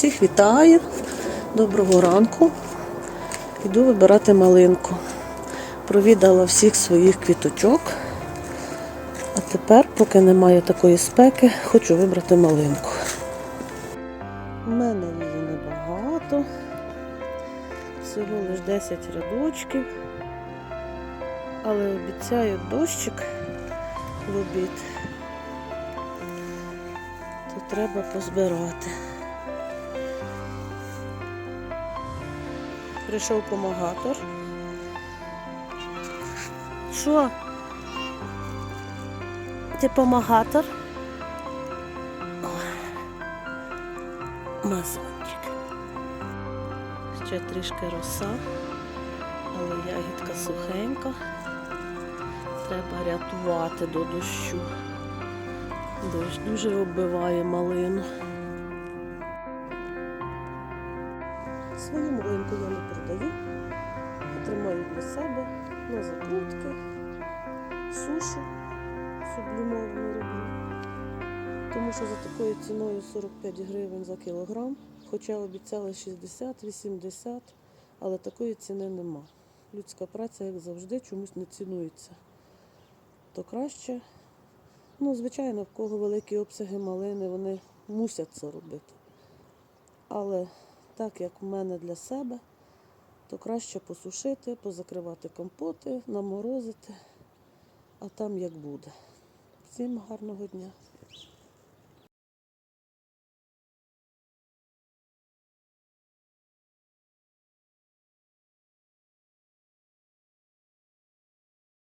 Всіх вітаю. Доброго ранку. Йду вибирати малинку. Провідала всіх своїх квіточок. А тепер, поки немає такої спеки, хочу вибрати малинку. У мене її небагато. Всього лише 10 рядочків. Але обіцяю дощик в обід. То треба позбирати. Прийшов помагатор. Що? Ти помагатор? Мазончик. Ще трішки роса, але ягідка сухенька. Треба рятувати до дощу. Дощ дуже вбиває малину. Свою малинку я не продаю, тримаю для себе на закрутки, сушу сублімовану роблю. Тому що за такою ціною 45 гривень за кілограм, хоча обіцяли 60-80, але такої ціни нема. Людська праця, як завжди, чомусь не цінується. То краще, ну, звичайно, в кого великі обсяги малини, вони мусять це робити. Але так як в мене для себе, то краще посушити, позакривати компоти, наморозити, а там як буде. Всім гарного дня!